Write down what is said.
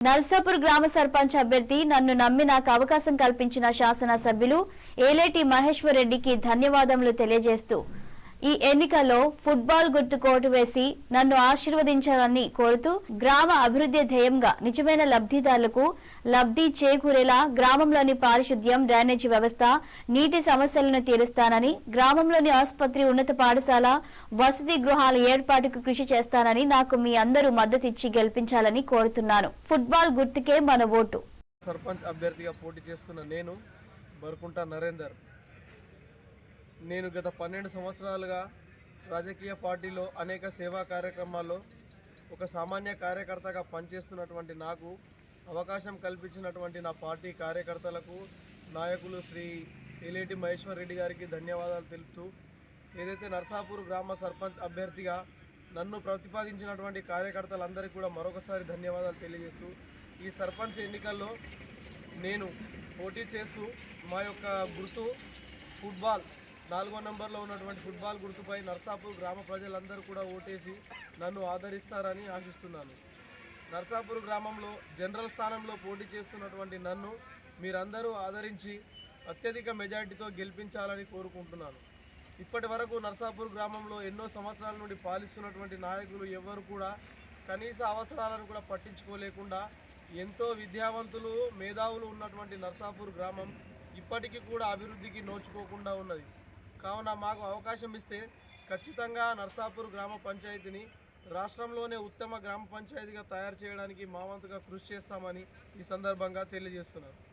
నల్సాపూర్ గ్రామ సర్పంచ్ అభ్యర్థి నన్ను నమ్మి నాకు అవకాశం కల్పించిన శాసనసభ్యులు ఏలేటి మహేశ్వర్ రెడ్డికి ధన్యవాదములు తెలియజేస్తూ ఈ ఎన్నికల్లో ఫుట్బాల్ గుర్తు కోటు వేసి నన్ను ఆశీర్వదించాలని కోరుతూ గ్రామ అభివృద్ధి ధ్యేయంగా నిజమైన లబ్ధిదారులకు లబ్ధి చేకూరేలా గ్రామంలోని పారిశుద్ధ్యం డ్రైనేజీ వ్యవస్థ నీటి సమస్యలను తీరుస్తానని గ్రామంలోని ఆసుపత్రి ఉన్నత పాఠశాల వసతి గృహాల ఏర్పాటుకు కృషి చేస్తానని నాకు మీ అందరూ మద్దతిచ్చి గెలిపించాలని కోరుతున్నాను. ఫుట్బాల్ గుర్తుకే మన ఓటు. సర్పంచ్ అభ్యర్థిగా పోటీ చేస్తున్న నేను బర్కుంట నరేందర్. నేను గత పన్నెండు సంవత్సరాలుగా రాజకీయ పార్టీలో అనేక సేవా కార్యక్రమాల్లో ఒక సామాన్య కార్యకర్తగా పనిచేస్తున్నటువంటి నాకు అవకాశం కల్పించినటువంటి నా పార్టీ కార్యకర్తలకు నాయకులు శ్రీ ఎలేటి మహేశ్వర్ రెడ్డి గారికి ధన్యవాదాలు తెలుపుతూ ఏదైతే నర్సాపూర్ గ్రామ సర్పంచ్ అభ్యర్థిగా నన్ను ప్రతిపాదించినటువంటి కార్యకర్తలందరికీ కూడా మరొకసారి ధన్యవాదాలు తెలియజేస్తూ ఈ సర్పంచ్ ఎన్నికల్లో నేను పోటీ చేస్తూ మా యొక్క గుర్తు ఫుట్బాల్ నాలుగో నంబర్లో ఉన్నటువంటి ఫుట్బాల్ గుర్తుపై నర్సాపూర్ గ్రామ ప్రజలందరూ కూడా ఓటేసి నన్ను ఆదరిస్తారని ఆశిస్తున్నాను. నర్సాపూర్ గ్రామంలో జనరల్ స్థానంలో పోటీ చేస్తున్నటువంటి నన్ను మీరందరూ ఆదరించి అత్యధిక మెజార్టీతో గెలిపించాలని కోరుకుంటున్నాను. ఇప్పటి వరకు నర్సాపూర్ గ్రామంలో ఎన్నో సంవత్సరాల నుండి పాలిస్తున్నటువంటి నాయకులు ఎవరు కూడా కనీస అవసరాలను కూడా పట్టించుకోలేకుండా ఎంతో విద్యావంతులు మేధావులు ఉన్నటువంటి నర్సాపూర్ గ్రామం ఇప్పటికీ కూడా అభివృద్ధికి నోచుకోకుండా ఉన్నది. కావున మాకు అవకాశం ఇస్తే ఖచ్చితంగా నర్సాపూర్ గ్రామ పంచాయతీని రాష్ట్రంలోనే ఉత్తమ గ్రామ పంచాయతీగా తయారు చేయడానికి మా వంతుగా కృషి చేస్తామని ఈ సందర్భంగా తెలియజేస్తున్నారు.